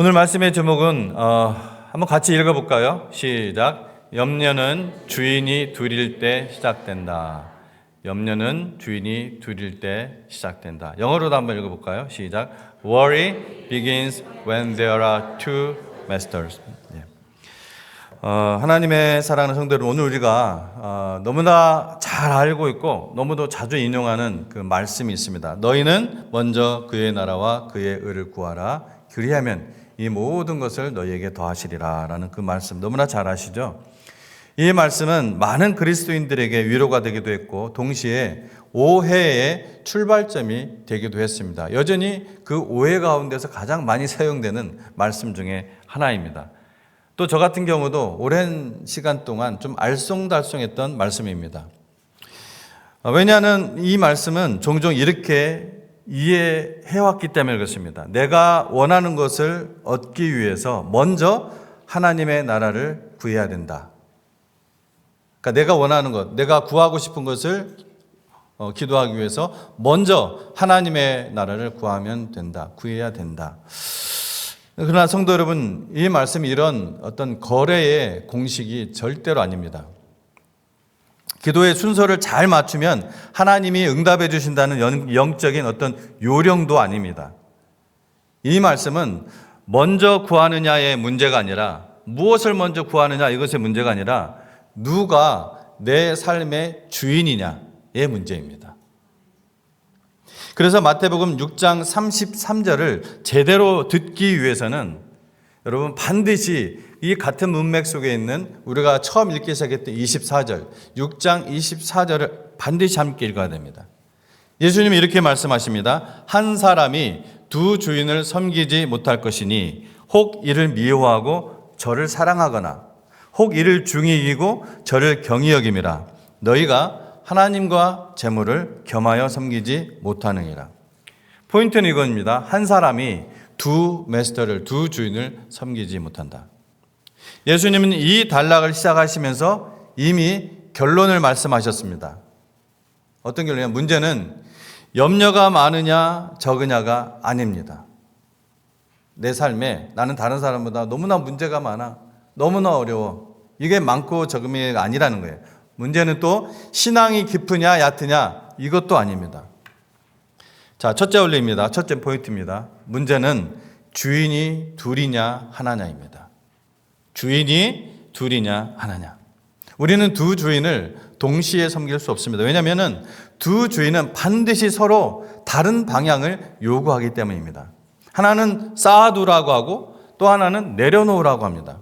오늘 말씀의 제목은 어, 한번 같이 읽어볼까요? 시작. 염려는 주인이 둘일 때 시작된다. 염려는 주인이 둘일 때 시작된다. 영어로도 한번 읽어볼까요? 시작. Worry begins when there are two masters. 예. 어, 하나님의 사랑하는 성도들 오늘 우리가 어, 너무나 잘 알고 있고 너무도 자주 인용하는 그 말씀이 있습니다. 너희는 먼저 그의 나라와 그의 의를 구하라. 그리하면 이 모든 것을 너희에게 더하시리라라는 그 말씀 너무나 잘 아시죠? 이 말씀은 많은 그리스도인들에게 위로가 되기도 했고 동시에 오해의 출발점이 되기도 했습니다. 여전히 그 오해 가운데서 가장 많이 사용되는 말씀 중에 하나입니다. 또 저 같은 경우도 오랜 시간 동안 좀 알쏭달쏭했던 말씀입니다. 어, 왜냐하면 이 말씀은 종종 이렇게 이해해왔기 때문에 그렇습니다. 내가 원하는 것을 얻기 위해서 먼저 하나님의 나라를 구해야 된다. 그러니까 내가 원하는 것, 내가 구하고 싶은 것을 어, 기도하기 위해서 먼저 하나님의 나라를 구하면 된다. 구해야 된다. 그러나 성도 여러분, 이 말씀이 이런 어떤 거래의 공식이 절대로 아닙니다. 기도의 순서를 잘 맞추면 하나님이 응답해 주신다는 영적인 어떤 요령도 아닙니다. 이 말씀은 먼저 구하느냐의 문제가 아니라 무엇을 먼저 구하느냐 이것의 문제가 아니라 누가 내 삶의 주인이냐의 문제입니다. 그래서 마태복음 6장 33절을 제대로 듣기 위해서는 여러분 반드시 이 같은 문맥 속에 있는 우리가 처음 읽기 시작했던 24절, 6장 24절을 반드시 함께 읽어야 됩니다. 예수님이 이렇게 말씀하십니다. 한 사람이 두 주인을 섬기지 못할 것이니 혹 이를 미워하고 저를 사랑하거나 혹 이를 중히 여기고 저를 경히 여김이라 너희가 하나님과 재물을 겸하여 섬기지 못하느니라. 포인트는 이겁니다. 한 사람이 두 메스터를 두 주인을 섬기지 못한다. 예수님은 이 단락을 시작하시면서 이미 결론을 말씀하셨습니다. 어떤 결론이냐? 문제는 염려가 많으냐 적으냐가 아닙니다. 내 삶에 나는 다른 사람보다 너무나 문제가 많아. 너무나 어려워. 이게 많고 적음이 아니라는 거예요. 문제는 또 신앙이 깊으냐 얕으냐 이것도 아닙니다. 자, 첫째 원리입니다. 첫째 포인트입니다. 문제는 주인이 둘이냐 하나냐입니다. 주인이 둘이냐 하나냐. 우리는 두 주인을 동시에 섬길 수 없습니다. 왜냐하면 두 주인은 반드시 서로 다른 방향을 요구하기 때문입니다. 하나는 쌓아두라고 하고 또 하나는 내려놓으라고 합니다.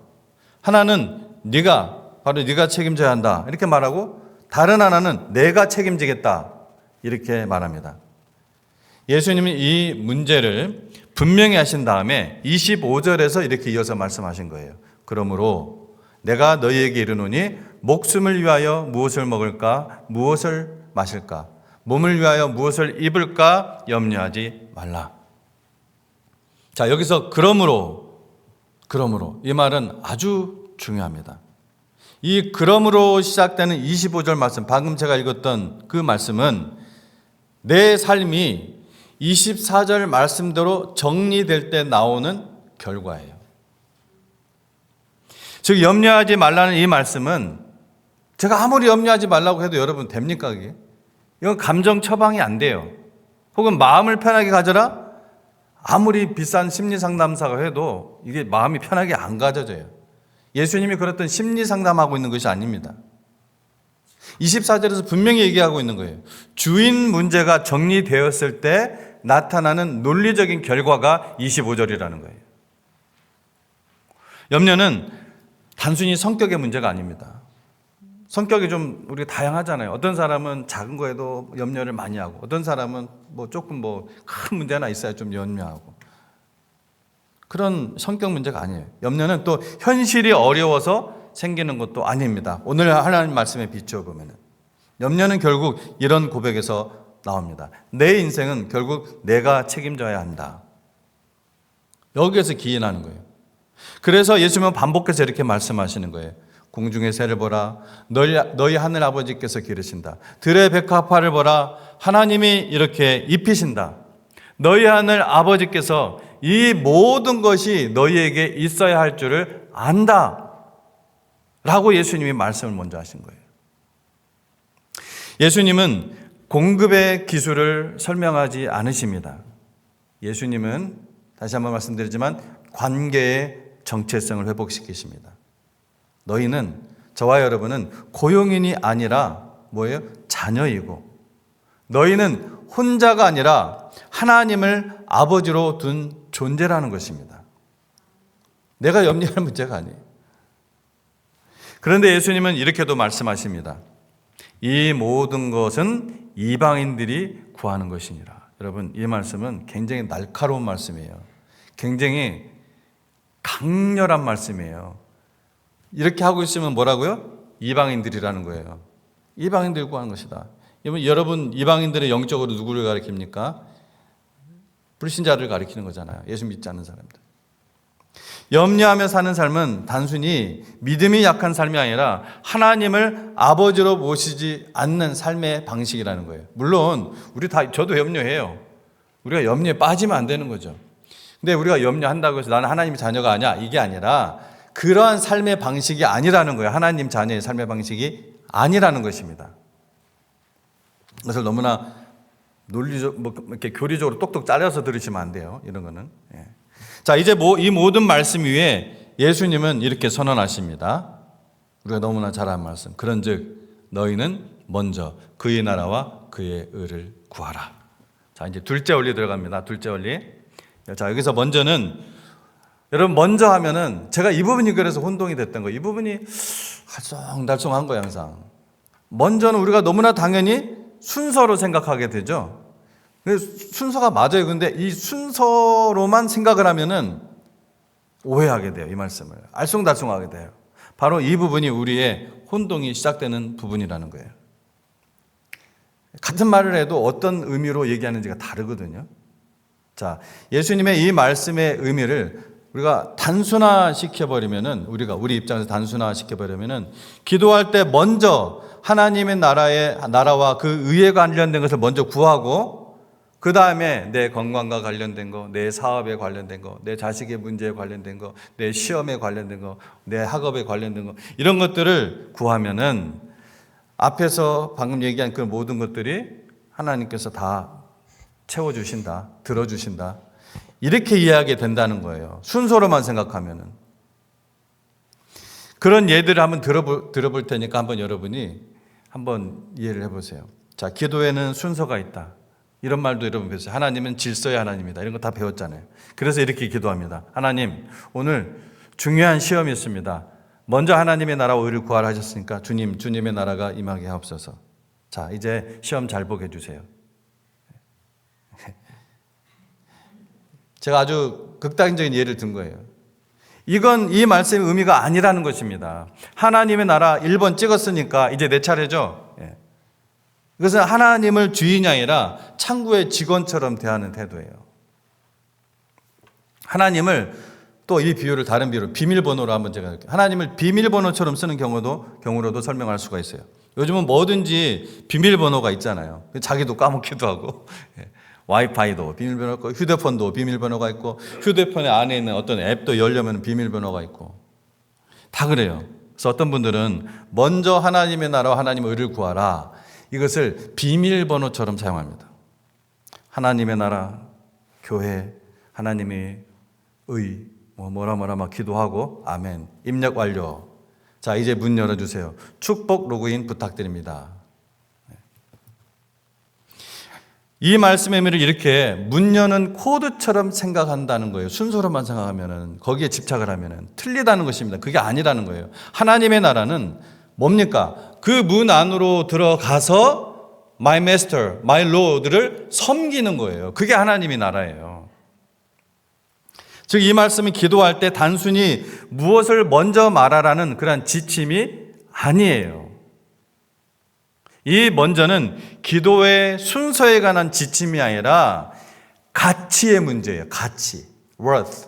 하나는 네가 바로 네가 책임져야 한다 이렇게 말하고 다른 하나는 내가 책임지겠다 이렇게 말합니다. 예수님이 이 문제를 분명히 하신 다음에 25절에서 이렇게 이어서 말씀하신 거예요. 그러므로 내가 너희에게 이르노니 목숨을 위하여 무엇을 먹을까 무엇을 마실까 몸을 위하여 무엇을 입을까 염려하지 말라. 자, 여기서 그러므로 그러므로 이 말은 아주 중요합니다. 이 그러므로 시작되는 25절 말씀 방금 제가 읽었던 그 말씀은 내 삶이 24절 말씀대로 정리될 때 나오는 결과예요. 즉 염려하지 말라는 이 말씀은 제가 아무리 염려하지 말라고 해도 여러분 됩니까 그게? 이건 감정 처방이 안 돼요. 혹은 마음을 편하게 가져라? 아무리 비싼 심리 상담사가 해도 이게 마음이 편하게 안 가져져요. 예수님이 그랬던 심리 상담하고 있는 것이 아닙니다. 24절에서 분명히 얘기하고 있는 거예요. 주인 문제가 정리되었을 때 나타나는 논리적인 결과가 25절이라는 거예요. 염려는 단순히 성격의 문제가 아닙니다. 성격이 좀 우리가 다양하잖아요. 어떤 사람은 작은 거에도 염려를 많이 하고, 어떤 사람은 뭐 조금 뭐 큰 문제 하나 있어야 좀 염려하고. 그런 성격 문제가 아니에요. 염려는 또 현실이 어려워서 생기는 것도 아닙니다. 오늘 하나님 말씀에 비추어 보면은 염려는 결국 이런 고백에서 나옵니다. 내 인생은 결국 내가 책임져야 한다. 여기에서 기인하는 거예요. 그래서 예수님은 반복해서 이렇게 말씀하시는 거예요. 공중의 새를 보라. 너희, 너희 하늘 아버지께서 기르신다. 들의 백합화를 보라. 하나님이 이렇게 입히신다. 너희 하늘 아버지께서 이 모든 것이 너희에게 있어야 할 줄을 안다. 라고 예수님이 말씀을 먼저 하신 거예요. 예수님은 공급의 기술을 설명하지 않으십니다. 예수님은 다시 한번 말씀드리지만 관계의 정체성을 회복시키십니다. 너희는 저와 여러분은 고용인이 아니라 뭐예요? 자녀이고 너희는 혼자가 아니라 하나님을 아버지로 둔 존재라는 것입니다. 내가 염려할 문제가 아니에요. 그런데 예수님은 이렇게도 말씀하십니다. 이 모든 것은 이방인들이 구하는 것이니라. 여러분, 이 말씀은 굉장히 날카로운 말씀이에요. 굉장히 강렬한 말씀이에요. 이렇게 하고 있으면 뭐라고요? 이방인들이라는 거예요. 이방인들이 구하는 것이다. 여러분, 이방인들의 영적으로 누구를 가리킵니까? 불신자를 가리키는 거잖아요. 예수 믿지 않는 사람들. 염려하며 사는 삶은 단순히 믿음이 약한 삶이 아니라 하나님을 아버지로 모시지 않는 삶의 방식이라는 거예요. 물론 우리 다 저도 염려해요. 우리가 염려에 빠지면 안 되는 거죠. 근데 우리가 염려한다고 해서 나는 하나님의 자녀가 아니야 이게 아니라 그러한 삶의 방식이 아니라는 거예요. 하나님 자녀의 삶의 방식이 아니라는 것입니다. 그것을 너무나 논리적 뭐 이렇게 교리적으로 똑똑 잘라서 들으시면 안 돼요. 이런 거는. 예. 자, 이제 뭐 이 모든 말씀 위에 예수님은 이렇게 선언하십니다. 우리가 너무나 잘 아는 말씀. 그런 즉 너희는 먼저 그의 나라와 그의 의를 구하라. 자, 이제 둘째 원리 들어갑니다. 둘째 원리. 자, 여기서 먼저는 여러분 먼저 하면은 제가 이 부분이 그래서 혼동이 됐던 거예요. 이 부분이 할쏭달쏭한 거예요, 항상. 먼저는 우리가 너무나 당연히 순서로 생각하게 되죠. 순서가 맞아요. 근데 이 순서로만 생각을 하면은 오해하게 돼요. 이 말씀을. 알쏭달쏭하게 돼요. 바로 이 부분이 우리의 혼동이 시작되는 부분이라는 거예요. 같은 말을 해도 어떤 의미로 얘기하는지가 다르거든요. 자, 예수님의 이 말씀의 의미를 우리가 단순화 시켜버리면은 우리가 우리 입장에서 단순화 시켜버리면은 기도할 때 먼저 하나님의 나라의 나라와 그 의에 관련된 것을 먼저 구하고 그 다음에 내 건강과 관련된 거, 내 사업에 관련된 거, 내 자식의 문제에 관련된 거, 내 시험에 관련된 거, 내 학업에 관련된 거, 이런 것들을 구하면은 앞에서 방금 얘기한 그 모든 것들이 하나님께서 다 채워주신다, 들어주신다. 이렇게 이해하게 된다는 거예요. 순서로만 생각하면은. 그런 예들을 한번 들어볼, 들어볼 테니까 한번 여러분이 한번 이해를 해보세요. 자, 기도에는 순서가 있다. 이런 말도 여러분 배웠어요. 하나님은 질서의 하나님이다. 이런 거 다 배웠잖아요. 그래서 이렇게 기도합니다. 하나님, 오늘 중요한 시험이 있습니다. 먼저 하나님의 나라와 의를 구하라 하셨으니까 주님, 주님의 나라가 임하게 하옵소서. 자, 이제 시험 잘 보게 해주세요. 제가 아주 극단적인 예를 든 거예요. 이건 이 말씀의 의미가 아니라는 것입니다. 하나님의 나라 1번 찍었으니까 이제 내 차례죠. 예. 이것은 하나님을 주인이 아니라 창구의 직원처럼 대하는 태도예요. 하나님을 또 이 비유를 다른 비유로 비밀번호로 한번 제가 이렇게 하나님을 비밀번호처럼 쓰는 경우도 경우로도 설명할 수가 있어요. 요즘은 뭐든지 비밀번호가 있잖아요. 자기도 까먹기도 하고 예. 와이파이도 비밀번호가 있고 휴대폰도 비밀번호가 있고 휴대폰에 안에 있는 어떤 앱도 열려면 비밀번호가 있고 다 그래요. 그래서 어떤 분들은 먼저 하나님의 나라와 하나님의 의를 구하라. 이것을 비밀번호처럼 사용합니다. 하나님의 나라, 교회, 하나님의 의, 뭐 뭐라 뭐라 막 기도하고 아멘. 입력 완료. 자, 이제 문 열어주세요. 축복 로그인 부탁드립니다. 이 말씀의 의미를 이렇게 문 여는 코드처럼 생각한다는 거예요. 순서로만 생각하면은 거기에 집착을 하면은 틀리다는 것입니다. 그게 아니라는 거예요. 하나님의 나라는 뭡니까? 그 문 안으로 들어가서 my master, my lord를 섬기는 거예요. 그게 하나님의 나라예요. 즉, 이 말씀은 기도할 때 단순히 무엇을 먼저 말하라는 그런 지침이 아니에요. 이 먼저는 기도의 순서에 관한 지침이 아니라 가치의 문제예요. 가치. worth.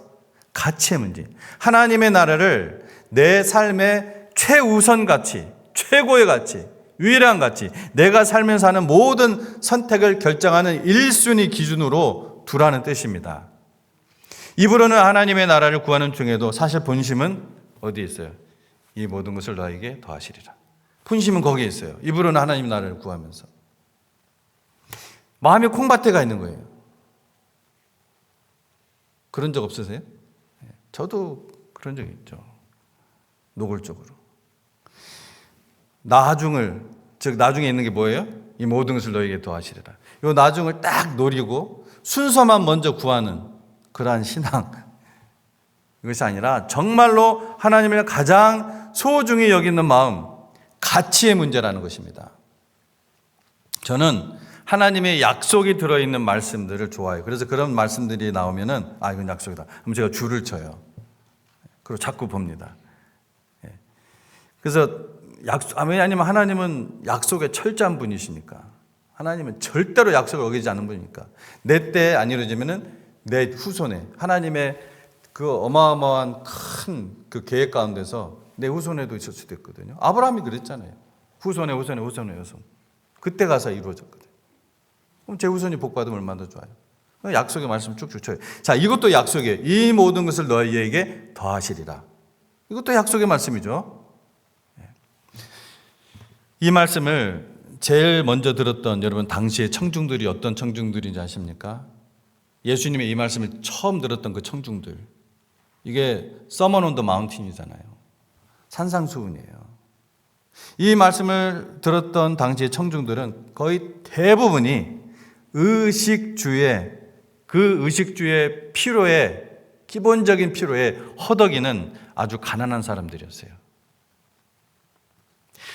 가치의 문제. 하나님의 나라를 내 삶의 최우선 가치, 최고의 가치, 유일한 가치, 내가 살면서 하는 모든 선택을 결정하는 1순위 기준으로 두라는 뜻입니다. 입으로는 하나님의 나라를 구하는 중에도 사실 본심은 어디에 있어요? 이 모든 것을 너에게 더하시리라. 본심은 거기에 있어요. 입으로는 하나님 나라를 구하면서. 마음이 콩밭에 가 있는 거예요. 그런 적 없으세요? 예, 저도 그런 적이 있죠. 노골적으로. 나중을, 즉, 나중에 있는 게 뭐예요? 이 모든 것을 너에게 더하시리라. 요 나중을 딱 노리고 순서만 먼저 구하는 그러한 신앙. 이것이 아니라 정말로 하나님을 가장 소중히 여기는 마음, 가치의 문제라는 것입니다. 저는 하나님의 약속이 들어있는 말씀들을 좋아해요. 그래서 그런 말씀들이 나오면은, 아, 이건 약속이다. 그럼 제가 줄을 쳐요. 그리고 자꾸 봅니다. 예. 그래서 약속, 아, 왜냐하면 하나님은 약속에 철저한 분이시니까. 하나님은 절대로 약속을 어기지 않는 분이니까. 내 때 안 이루어지면은 내 후손에 하나님의 그 어마어마한 큰 그 계획 가운데서 내 후손에도 있을 수도 있거든요. 아브라함이 그랬잖아요. 후손의 후손의 후손의 후손. 그때 가서 이루어졌거든요. 그럼 제 후손이 복 받으면 얼마나 더 좋아요. 약속의 말씀 쭉쭉 쳐요. 자, 이것도 약속이에요. 이 모든 것을 너희에게 더하시리라. 이것도 약속의 말씀이죠. 예. 이 말씀을 제일 먼저 들었던 여러분 당시의 청중들이 어떤 청중들인지 아십니까? 예수님의 이 말씀을 처음 들었던 그 청중들. 이게 서먼 온더 마운틴이잖아요. 산상수훈이에요. 이 말씀을 들었던 당시의 청중들은 거의 대부분이 의식주의 그 의식주의 필요에 기본적인 필요에 허덕이는 아주 가난한 사람들이었어요.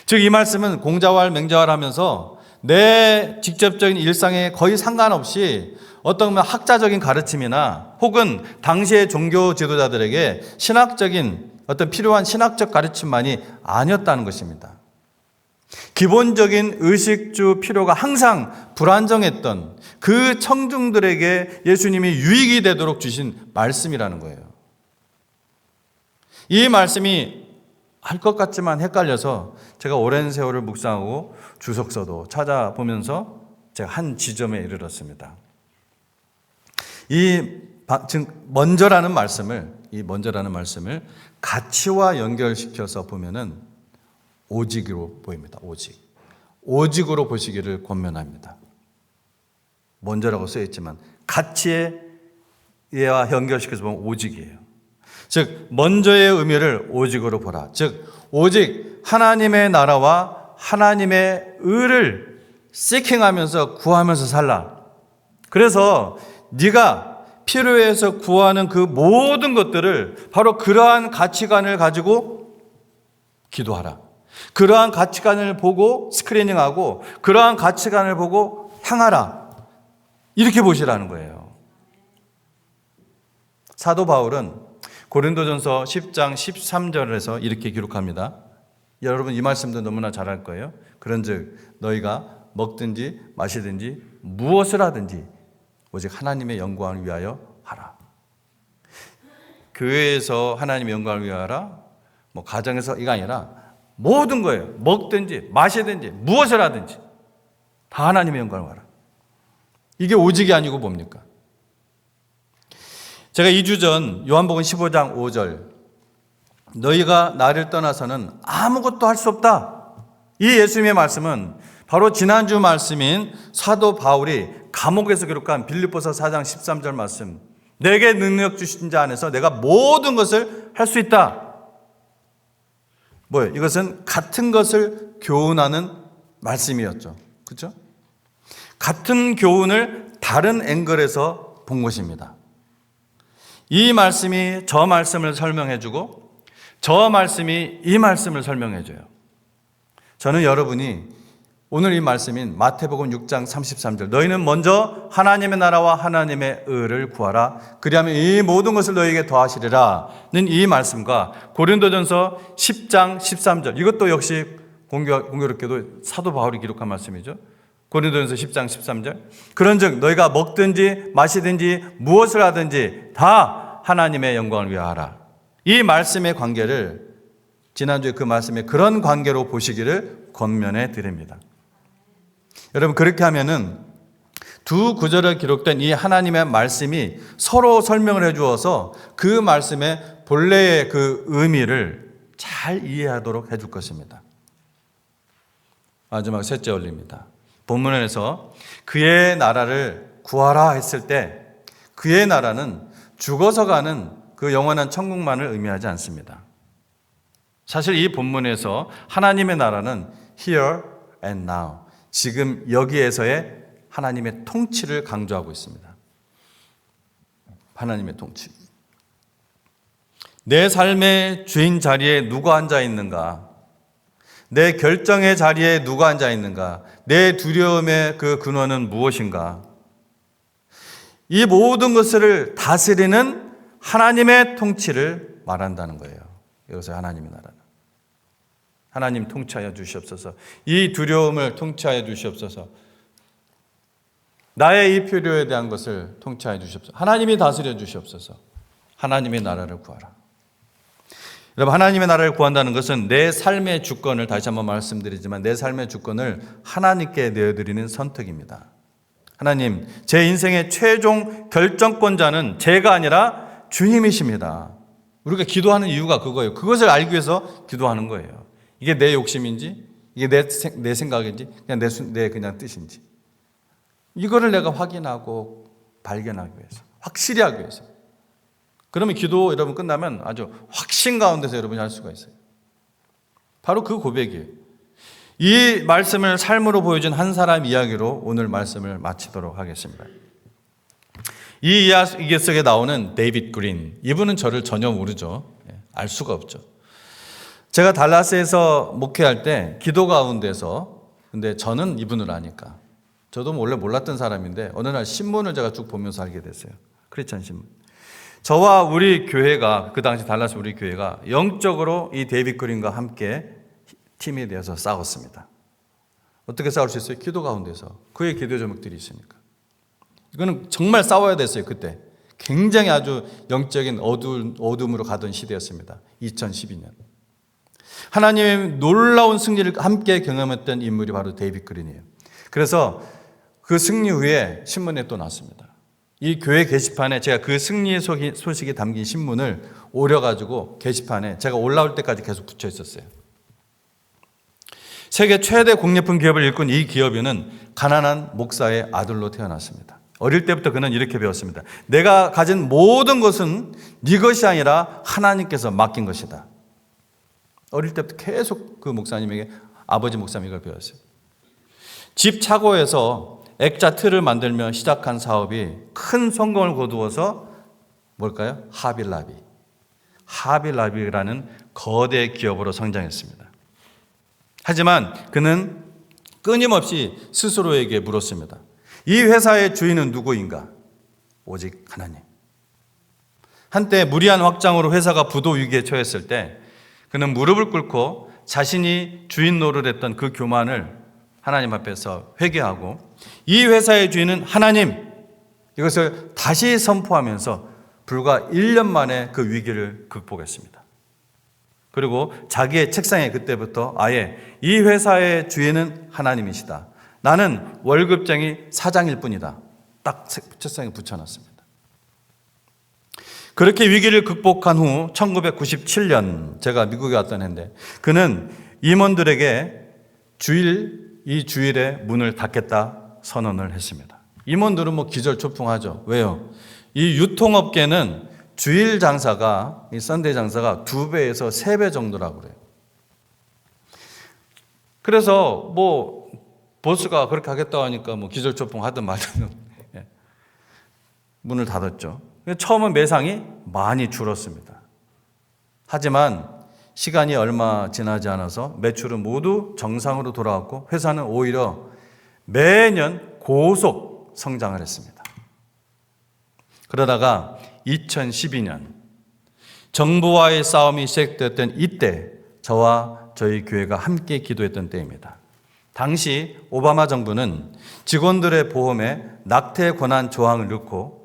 즉 이 말씀은 공자왈 맹자왈 하면서 내 직접적인 일상에 거의 상관없이 어떤 학자적인 가르침이나 혹은 당시의 종교 지도자들에게 신학적인 어떤 필요한 신학적 가르침만이 아니었다는 것입니다. 기본적인 의식주 필요가 항상 불안정했던 그 청중들에게 예수님이 유익이 되도록 주신 말씀이라는 거예요. 이 말씀이 할 것 같지만 헷갈려서 제가 오랜 세월을 묵상하고 주석서도 찾아보면서 제가 한 지점에 이르렀습니다. 이 먼저라는 말씀을 이 먼저라는 말씀을 가치와 연결시켜서 보면은 오직으로 보입니다. 오직. 오직으로 보시기를 권면합니다. 먼저라고 써 있지만 가치에 와 연결시켜서 보면 오직이에요. 즉 먼저의 의미를 오직으로 보라. 즉 오직 하나님의 나라와 하나님의 의를 세킹하면서 구하면서 살라. 그래서 네가 필요해서 구하는 그 모든 것들을 바로 그러한 가치관을 가지고 기도하라. 그러한 가치관을 보고 스크리닝하고 그러한 가치관을 보고 향하라. 이렇게 보시라는 거예요. 사도 바울은 고린도전서 10장 13절에서 이렇게 기록합니다. 여러분 이 말씀도 너무나 잘알 거예요. 그런즉 너희가 먹든지 마시든지 무엇을 하든지 오직 하나님의 영광을 위하여 하라. 교회에서 하나님의 영광을 위하라. 뭐 가정에서 이가 아니라 모든 거예요. 먹든지 마시든지 무엇을 하든지 다 하나님의 영광을 위하라. 이게 오직이 아니고 뭡니까? 제가 2주 전 요한복음 15장 5절 너희가 나를 떠나서는 아무것도 할 수 없다. 이 예수님의 말씀은 바로 지난주 말씀인 사도 바울이 감옥에서 기록한 빌립보서 4장 13절 말씀 내게 능력 주신 자 안에서 내가 모든 것을 할 수 있다. 뭐예요? 이것은 같은 것을 교훈하는 말씀이었죠. 그렇죠? 같은 교훈을 다른 앵글에서 본 것입니다. 이 말씀이 저 말씀을 설명해 주고 저 말씀이 이 말씀을 설명해 줘요. 저는 여러분이 오늘 이 말씀인 마태복음 6장 33절 너희는 먼저 하나님의 나라와 하나님의 의를 구하라 그리하면 이 모든 것을 너희에게 더하시리라는 이 말씀과 고린도전서 10장 13절 이것도 역시 공교, 공교롭게도 사도 바울이 기록한 말씀이죠. 고린도전서 10장 13절 그런즉 너희가 먹든지 마시든지 무엇을 하든지 다 하나님의 영광을 위하라. 이 말씀의 관계를 지난주에 그 말씀에 그런 관계로 보시기를 권면해 드립니다. 여러분 그렇게 하면은 두 구절에 기록된 이 하나님의 말씀이 서로 설명을 해 주어서 그 말씀의 본래의 그 의미를 잘 이해하도록 해 줄 것입니다. 마지막 셋째 원리입니다. 본문에서 그의 나라를 구하라 했을 때 그의 나라는 죽어서 가는 그 영원한 천국만을 의미하지 않습니다. 사실 이 본문에서 하나님의 나라는 here and now, 지금 여기에서의 하나님의 통치를 강조하고 있습니다. 하나님의 통치. 내 삶의 주인 자리에 누가 앉아 있는가? 내 결정의 자리에 누가 앉아 있는가? 내 두려움의 그 근원은 무엇인가? 이 모든 것을 다스리는 하나님의 통치를 말한다는 거예요. 여기서 하나님의 나라는. 하나님 통치하여 주시옵소서. 이 두려움을 통치하여 주시옵소서. 나의 이 필요에 대한 것을 통치하여 주시옵소서. 하나님이 다스려 주시옵소서. 하나님의 나라를 구하라. 여러분, 하나님의 나라를 구한다는 것은 내 삶의 주권을 다시 한번 말씀드리지만 내 삶의 주권을 하나님께 내어드리는 선택입니다. 하나님, 제 인생의 최종 결정권자는 제가 아니라 주님이십니다. 우리가 기도하는 이유가 그거예요. 그것을 알기 위해서 기도하는 거예요. 이게 내 욕심인지, 이게 내, 내 생각인지, 그냥 내, 내 그냥 뜻인지. 이거를 내가 확인하고 발견하기 위해서, 확실히 하기 위해서. 그러면 기도 여러분 끝나면 아주 확신 가운데서 여러분이 할 수가 있어요. 바로 그 고백이에요. 이 말씀을 삶으로 보여준 한 사람 이야기로 오늘 말씀을 마치도록 하겠습니다. 이 이야기 속에 나오는 데이빗 그린. 이분은 저를 전혀 모르죠. 예, 알 수가 없죠. 제가 달라스에서 목회할 때 기도 가운데서 근데 저는 이분을 아니까 저도 원래 몰랐던 사람인데 어느 날 신문을 제가 쭉 보면서 알게 됐어요. 크리스찬 신문. 저와 우리 교회가 그 당시 달라스 우리 교회가 영적으로 이 데이빗 그린과 함께 팀이 되어서 싸웠습니다. 어떻게 싸울 수 있어요? 기도 가운데서 그의 기도 제목들이 있으니까. 이거는 정말 싸워야 됐어요 그때. 굉장히 아주 영적인 어두, 어둠으로 가던 시대였습니다. 2012년. 하나님의 놀라운 승리를 함께 경험했던 인물이 바로 데이빗 그린이에요. 그래서 그 승리 후에 신문에 또 났습니다. 이 교회 게시판에 제가 그 승리의 소식이 담긴 신문을 오려가지고 게시판에 제가 올라올 때까지 계속 붙여 있었어요. 세계 최대 공예품 기업을 일군 이 기업인은 가난한 목사의 아들로 태어났습니다. 어릴 때부터 그는 이렇게 배웠습니다. 내가 가진 모든 것은 네 것이 아니라 하나님께서 맡긴 것이다. 어릴 때부터 계속 그 목사님에게 아버지 목사님 이걸 배웠어요. 집 차고에서 액자 틀을 만들며 시작한 사업이 큰 성공을 거두어서 뭘까요? 하빌라비. 하빌라비라는 거대 기업으로 성장했습니다. 하지만 그는 끊임없이 스스로에게 물었습니다. 이 회사의 주인은 누구인가? 오직 하나님. 한때 무리한 확장으로 회사가 부도 위기에 처했을 때 그는 무릎을 꿇고 자신이 주인 노릇했던 그 교만을 하나님 앞에서 회개하고 이 회사의 주인은 하나님 이것을 다시 선포하면서 불과 1년 만에 그 위기를 극복했습니다. 그리고 자기의 책상에 그때부터 아예 이 회사의 주인은 하나님이시다. 나는 월급쟁이 사장일 뿐이다. 딱 책상에 붙여놨습니다. 그렇게 위기를 극복한 후 1997년 제가 미국에 왔던 해인데 그는 임원들에게 주일 이 주일에 문을 닫겠다 선언을 했습니다. 임원들은 뭐 기절초풍하죠. 왜요? 이 유통업계는 주일 장사가 이 썬데이 장사가 두 배에서 세 배 정도라고 그래요. 그래서 뭐 보스가 그렇게 하겠다 하니까 뭐 기절초풍 하든 말든 예. 문을 닫았죠. 처음은 매상이 많이 줄었습니다. 하지만 시간이 얼마 지나지 않아서 매출은 모두 정상으로 돌아왔고 회사는 오히려 매년 고속 성장을 했습니다. 그러다가 2012년 정부와의 싸움이 시작됐던 이때 저와 저희 교회가 함께 기도했던 때입니다. 당시 오바마 정부는 직원들의 보험에 낙태 권한 조항을 넣고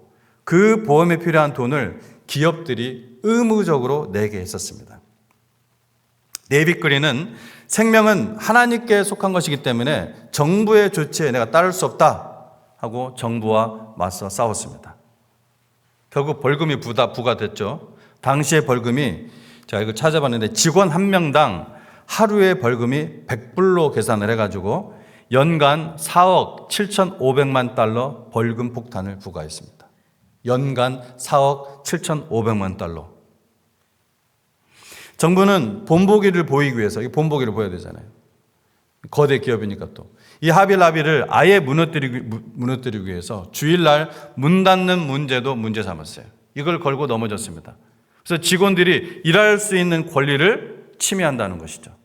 그 보험에 필요한 돈을 기업들이 의무적으로 내게 했었습니다. 그린은 생명은 하나님께 속한 것이기 때문에 정부의 조치에 내가 따를 수 없다. 하고 정부와 맞서 싸웠습니다. 결국 벌금이 부다 부과됐죠. 당시의 벌금이 제가 이거 찾아봤는데 직원 한 명당 하루의 벌금이 100불로 계산을 해가지고 연간 4억 7,500만 달러 벌금 폭탄을 부과했습니다. 연간 4억 7,500만 달러. 정부는 본보기를 보이기 위해서 이 본보기를 보여야 되잖아요. 거대 기업이니까 또. 이 하빌라비를 아예 무너뜨리기, 무- 무너뜨리기 위해서 주일날 문 닫는 문제도 문제 삼았어요. 이걸 걸고 넘어졌습니다. 그래서 직원들이 일할 수 있는 권리를 침해한다는 것이죠.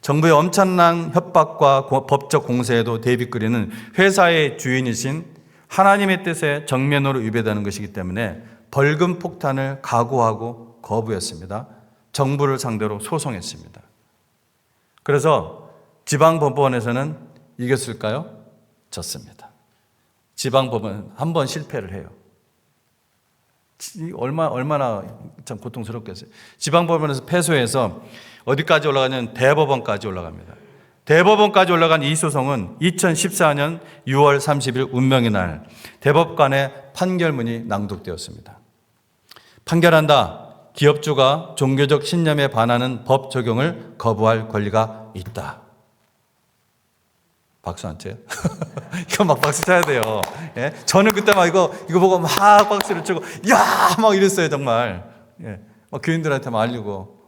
정부의 엄청난 협박과 고- 법적 공세에도 대비거리는 회사의 주인이신 하나님의 뜻에 정면으로 위배되는 것이기 때문에 벌금 폭탄을 각오하고 거부했습니다. 정부를 상대로 소송했습니다. 그래서 지방법원에서는 이겼을까요? 졌습니다. 지방법원 한 번 실패를 해요. 이 얼마 얼마나 참 고통스럽겠어요. 지방법원에서 패소해서 어디까지 올라가냐면 대법원까지 올라갑니다. 대법원까지 올라간 이 소송은 2014년 6월 30일 운명의 날 대법관의 판결문이 낭독되었습니다. 판결한다. 기업주가 종교적 신념에 반하는 법 적용을 거부할 권리가 있다. 박수 안 쳐요? 이거 막 박수 쳐야 돼요. 예? 저는 그때 막 이거, 이거 보고 막 박수를 치고, 야! 막 이랬어요, 정말. 예. 막 교인들한테 막 알리고.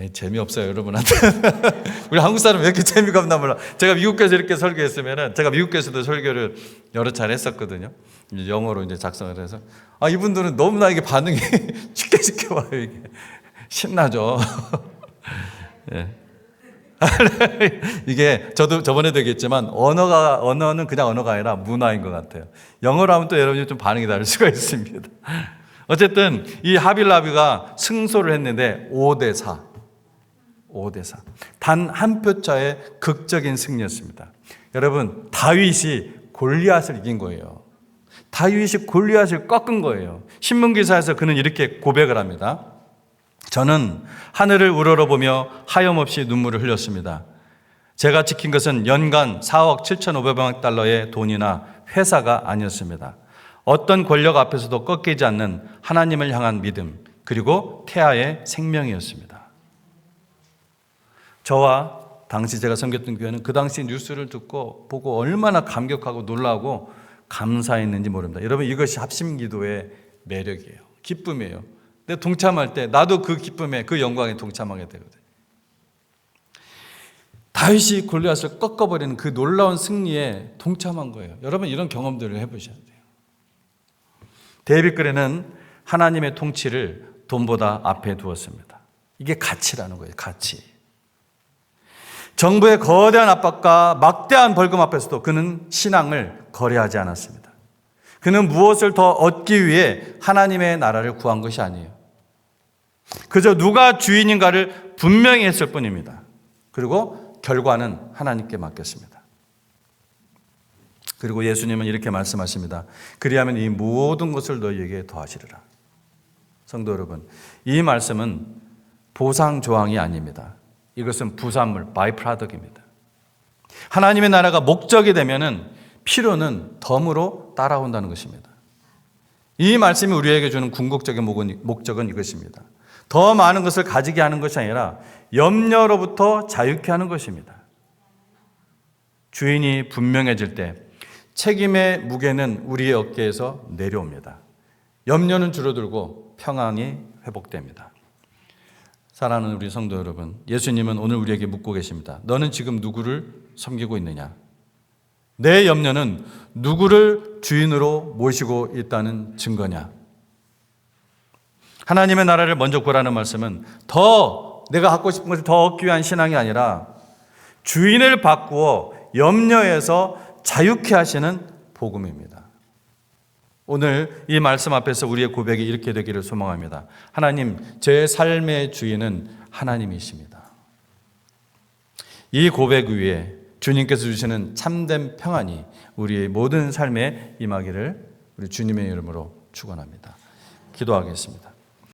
예, 재미없어요, 여러분한테. 우리 한국 사람 왜 이렇게 재미가 없나 몰라. 제가 미국에서 이렇게 설교했으면은, 제가 미국에서도 설교를 여러 차례 했었거든요. 이제 영어로 이제 작성을 해서. 아, 이분들은 너무나 이게 반응이 쉽게 쉽게 와요, 이게. 신나죠. 예. 이게 저도 저번에도 얘기했지만 언어가 언어는 그냥 언어가 아니라 문화인 것 같아요. 영어로 하면 또 여러분이 좀 반응이 다를 수가 있습니다. 어쨌든 이 하빌라비가 승소를 했는데 5대 4. 5대 4. 단 한 표 차의 극적인 승리였습니다. 여러분, 다윗이 골리앗을 이긴 거예요. 다윗이 골리앗을 꺾은 거예요. 신문 기사에서 그는 이렇게 고백을 합니다. 저는 하늘을 우러러보며 하염없이 눈물을 흘렸습니다. 제가 지킨 것은 연간 4억 7,500만 달러의 돈이나 회사가 아니었습니다. 어떤 권력 앞에서도 꺾이지 않는 하나님을 향한 믿음, 그리고 태아의 생명이었습니다. 저와 당시 제가 섬겼던 교회는 그 당시 뉴스를 듣고 보고 얼마나 감격하고 놀라고 감사했는지 모릅니다. 여러분 이것이 합심 기도의 매력이에요. 기쁨이에요. 내 동참할 때 나도 그 기쁨에 그 영광에 동참하게 되거든요. 다윗이 골리앗을 꺾어버리는 그 놀라운 승리에 동참한 거예요. 여러분 이런 경험들을 해보셔야 돼요. 데비글에는 하나님의 통치를 돈보다 앞에 두었습니다. 이게 가치라는 거예요. 가치. 정부의 거대한 압박과 막대한 벌금 앞에서도 그는 신앙을 거래하지 않았습니다. 그는 무엇을 더 얻기 위해 하나님의 나라를 구한 것이 아니에요. 그저 누가 주인인가를 분명히 했을 뿐입니다. 그리고 결과는 하나님께 맡겼습니다. 그리고 예수님은 이렇게 말씀하십니다. 그리하면 이 모든 것을 너희에게 더하시리라. 성도 여러분, 이 말씀은 보상 조항이 아닙니다. 이것은 부산물, 바이프라덕입니다. 하나님의 나라가 목적이 되면은 필요는 덤으로 따라온다는 것입니다. 이 말씀이 우리에게 주는 궁극적인 목적은 이것입니다. 더 많은 것을 가지게 하는 것이 아니라 염려로부터 자유케 하는 것입니다. 주인이 분명해질 때 책임의 무게는 우리의 어깨에서 내려옵니다. 염려는 줄어들고 평안이 회복됩니다. 사랑하는 우리 성도 여러분, 예수님은 오늘 우리에게 묻고 계십니다. 너는 지금 누구를 섬기고 있느냐? 내 염려는 누구를 주인으로 모시고 있다는 증거냐? 하나님의 나라를 먼저 구하라는 말씀은 더 내가 갖고 싶은 것을 더 얻기 위한 신앙이 아니라 주인을 바꾸어 염려에서 자유케 하시는 복음입니다. 오늘 이 말씀 앞에서 우리의 고백이 이렇게 되기를 소망합니다. 하나님, 제 삶의 주인은 하나님이십니다. 이 고백 위에 주님께서 주시는 참된 평안이 우리의 모든 삶에 임하기를 우리 주님의 이름으로 축원합니다. 기도하겠습니다.